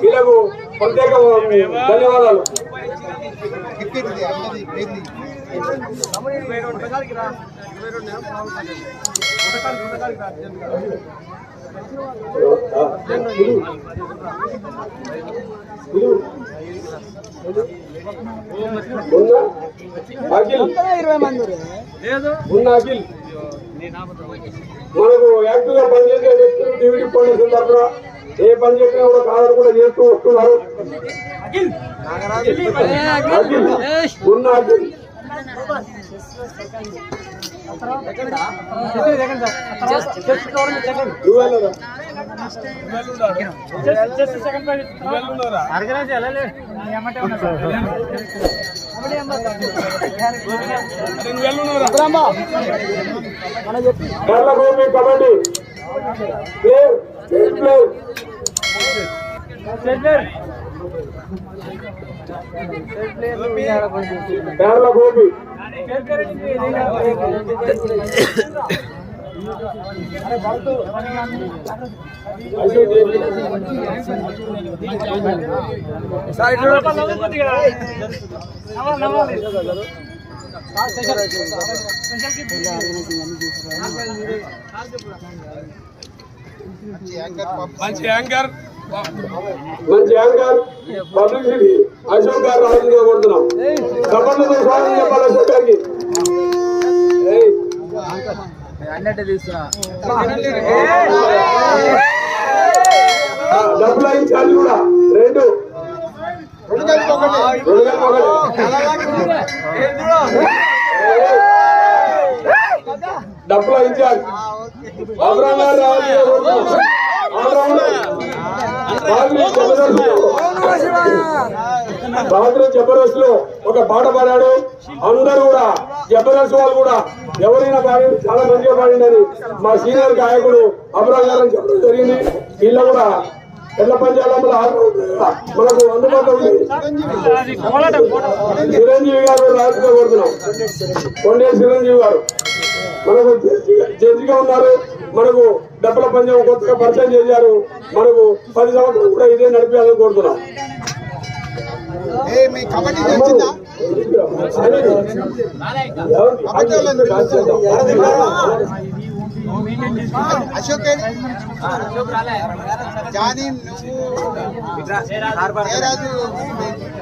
వీళ్ళకు ప్రత్యేక ధన్యవాదాలు. అఖిల్. మనకు యాక్టివ్గా పనిచేసే పోలీసుల తరఫున ఏ పని చెప్పినా కూడా కాదని కూడా చేస్తూ వస్తున్నారు. ఉన్న Akhil. Kabaddi. Player state player Kerala Gopi మంచి యాంకర్. మంచి యాంకర్ పబ్లిసిటీ అశోక్ గారు రావాల్సిందిగా కోరుతున్నాం సభలతో స్వాగతం చెప్పాలి అశోక్ గారికి. డబ్బులు ఇన్ఛార్జ్ కూడా. రెండు. రెండు కలిపి ఒకటి. అబ్రామ్ కోరుతున్నాం ఆల్రౌండర్. బాద్రి జబర్దస్త్లో ఒక పాట పాడాడు. అందరూ కూడా జబర్దస్త్ వాళ్ళు కూడా. ఎవరైనా పాడి చాలా మంచిగా పాడిందని మా సీనియర్ గాయకుడు అబ్రామ్ గారు అని చెప్పడం జరిగింది. వీళ్ళు కూడా ఎట్ల పంచాలంలో మనకు అందుబాటులో ఉంది. చిరంజీవి. గారు రాజుగా కోరుతున్నాం. కొండే చిరంజీవి గారు. మనకు జడ్జిగా- ఉన్నారు. మనకు డబ్బుల పంచం కొత్తగా పరిచయం చేశారు. మనకు పది సంవత్సరాలు కూడా ఇదే నడిపేయాలని కోరుతున్నాం. అశోక్ ఏడి? జానీ నువ్వు